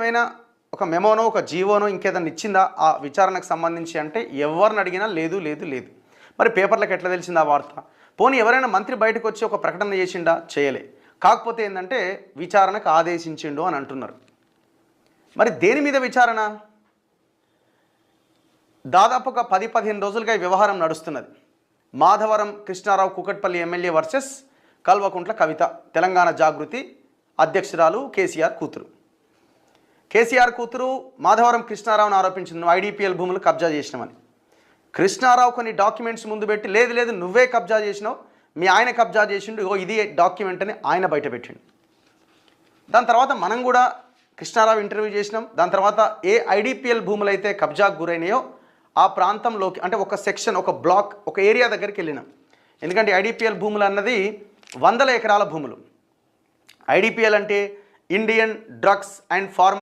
ఏమైనా ఒక మెమోనో ఒక జీవోనో ఇంకేదన్నా ఇచ్చిందా? ఆ విచారణకు సంబంధించి అంటే ఎవరిని అడిగినా లేదు లేదు లేదు. మరి పేపర్లకు ఎట్లా తెలిసిందా వార్త? పోనీ ఎవరైనా మంత్రి బయటకు వచ్చి ఒక ప్రకటన చేసిండా? చేయలే. కాకపోతే ఏంటంటే విచారణకు ఆదేశించిండు అని అంటున్నారు. మరి దేని మీద విచారణ? దాదాపు ఒక పది పదిహేను రోజులుగా ఈ వ్యవహారం నడుస్తున్నది. మాధవరం కృష్ణారావు కుకట్పల్లి ఎమ్మెల్యే వర్సెస్ కల్వకుంట్ల కవిత తెలంగాణ జాగృతి అధ్యక్షురాలు కేసీఆర్ కూతురు. కేసీఆర్ కూతురు మాధవరం కృష్ణారావును ఆరోపించింది. నువ్వు ఐడిపిఎల్ భూములు కబ్జా చేసినామని కృష్ణారావు కొన్ని డాక్యుమెంట్స్ ముందు పెట్టి లేదు లేదు నువ్వే కబ్జా చేసినావు మీ ఆయన కబ్జా చేసిండు ఓ ఇది డాక్యుమెంట్ అని ఆయన బయట పెట్టిండు. దాని తర్వాత మనం కూడా కృష్ణారావు ఇంటర్వ్యూ చేసినాం. దాని తర్వాత ఏ ఐడిపిఎల్ భూములు అయితే కబ్జాకు గురైనాయో ఆ ప్రాంతంలోకి అంటే ఒక సెక్షన్ ఒక బ్లాక్ ఒక ఏరియా దగ్గరికి వెళ్ళినాం. ఎందుకంటే ఐడిపిఎల్ భూములు అన్నది వందల ఎకరాల భూములు. ఐడిపిఎల్ అంటే ఇండియన్ డ్రగ్స్ అండ్ ఫార్మ్